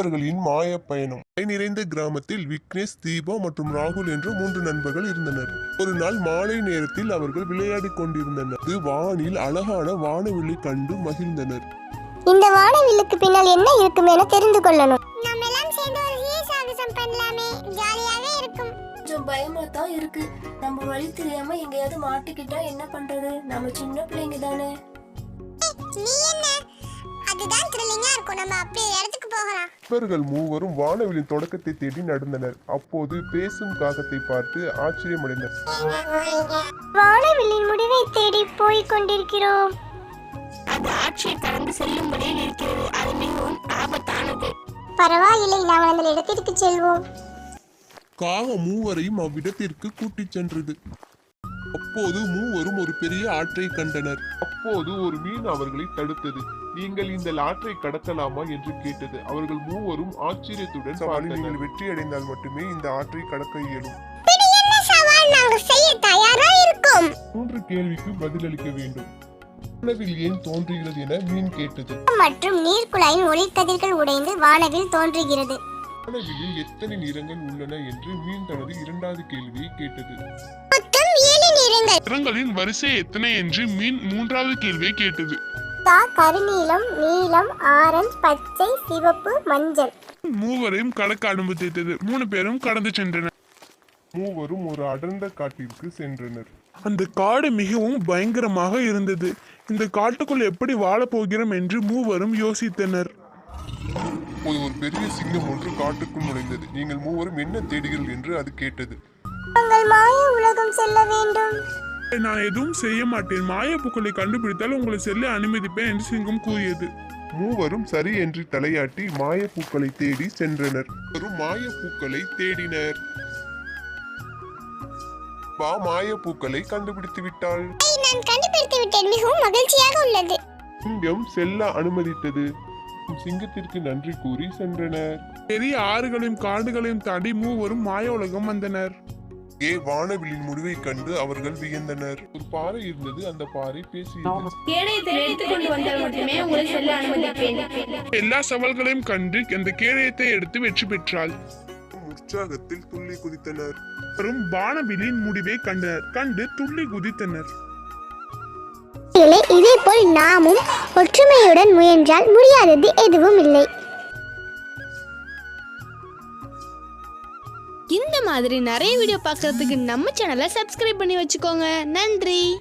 அவர்களின் மாய பயணம் நிறைந்த கிராமத்தில் விக்னேஷ் தீபா மற்றும் ராகுல் என்ற மூன்று நண்பர்கள் இருந்தனர். ஒரு நாள் மாலை நேரத்தில் அவர்கள் விளையாடிக் கொண்டிருந்தனர். வானில் அழகான வானவெளி கண்டு மகிழ்ந்தனர். இந்த வானவில்லுக்கு பின்னால் என்ன இருக்கும் என தெரிந்து கொள்ளணும். நம்ம எல்லாம் சேர்ந்து ஒரு ஹீ சாகசம் பண்ணலாமே. ஜாலியாவே இருக்கும். கொஞ்சம் பயமா தான் இருக்கு. நம்ம வழி தெரியாம எங்கேயாவது மாட்டிக்கிட்டா என்ன பண்றது? நம்ம சின்ன பிள்ளைங்க தானே. நீ என்ன? அதுதான் த்ரில்லிங்கா இருக்கும். நம்ம அப்படி இடத்துக்கு போகலாம். இவர்கள் மூவரும் வானவெளியின் தொடக்கத்தை தேடி நடந்தனர். அப்போது பேசும் காகத்தை பார்த்து ஆச்சரியமடைந்தனர். வானவில்லின் முடிவை தேடி போய் கொண்டிருக்கிறோம். அது ஆட்சியை கடந்து செல்லும்படியில் இருக்கிறது. அது மிகவும் ஆபத்தானது. பரவாயில்லை நாம் அந்த இடத்திற்கு செல்வோம். காகம் மூவரையும் அவ்விடத்திற்கு கூட்டிச் சென்றது. அப்போது மூவரும் ஒரு பெரிய ஆற்றை கண்டனர். அப்போது ஒரு மீன் அவர்களை தடுத்தது. நீங்கள் இந்த ஆற்றை கடக்கலாமா என்று கேட்டது. அவர்கள் மூவரும் ஆச்சரியத்துடன். நீங்கள் வெற்றி அடைந்தால் மட்டுமே இந்த ஆற்றை கடக்க இயலும். இப்படி என்ன சவால் நாங்க செய்ய தயாரா இருக்கோம்? மூன்று கேள்விக்கு பதிலளிக்க வேண்டும். வானவில் ஏன் தோன்றுகிறது என மீன் கேட்டது. மற்றும் நீர்க்குழாயின் ஒளிக்கதிர்கள் உடைந்து வானவில் தோன்றுகிறது. வானவிலில் எத்தனை நிறங்கள் உள்ளன என்று மீன் தனது இரண்டாவது கேள்வியை கேட்டது. நிறங்கள் நிறங்களின் வரிசை எத்தனை என்று மீன் மூன்றாவது கேள்வியை கேட்டது. தா கருநீலம் நீலம் ஆரஞ்சு பச்சை சிவப்பு மஞ்சள். மூவரையும் கடக்க அனுமதித்தது. மூணு பேரும் கடந்து சென்றனர். மூவரும் ஒரு அடர்ந்த காட்டிற்கு சென்றனர். அந்த காடு மிகவும் பயங்கரமாக இருந்தது. இந்த காட்டுக்குள் எப்படி வாழப் போகிறோம் என்று மூவரும் யோசித்தனர். அப்போது ஒரு பெரிய சிங்கம் ஒன்று காட்டுக்குள் நுழைந்தது. நீங்கள் மூவரும் என்ன தேடுகிறீர்கள் என்று அது கேட்டது. உங்கள் மாய உலகம் செல்ல வேண்டும். நான் எதுவும் செய்ய மாட்டேன். மாயப்பூக்களை கண்டுபிடித்தால் உங்களை செல்ல அனுமதிப்பேன் என்று சிங்கம் கூறியது. மூவரும் சரி என்று தலையாட்டி மாயப்பூக்களை தேடி சென்றனர். ஒரு மாயப்பூக்களை தேடினர். பா மாயப்பூக்களை கண்டுபிடித்து விட்டாள். நான் கண்டுபிடித்து விட்டேன். மிகவும் மகிழ்ச்சியாக உள்ளது. சிங்கம் செல்ல அனுமதித்தது. சிங்கத்திற்கு நன்றி கூறி சென்றனர். பெரிய ஆறுகளையும் காடுகளையும் தாண்டி மூவரும் மாய உலகம் வந்தனர். ஏ வானவிலின் முடிவை கண்டு அவர்கள் வியந்தனர். ஒரு பாறை இருந்தது. அந்த பாறை பேசியது. அனுமதிப்பேன். எல்லா சவால்களையும் கண்டு அந்த கேடயத்தை எடுத்து வெற்றி பெற்றாள். உற்சாகத்தில் துள்ளி குதித்தனர். வரும் வானவிலின் முடிவை கண்டனர். கண்டு துள்ளி குதித்தனர். இதே போல் நாமும் ஒற்றுமையுடன் முயன்றால் முடியாதது எதுவும் இல்லை. இந்த மாதிரி நிறைய வீடியோ பார்க்கறதுக்கு நம்ம சேனலை சப்ஸ்கிரைப் பண்ணி வச்சுக்கோங்க. நன்றி.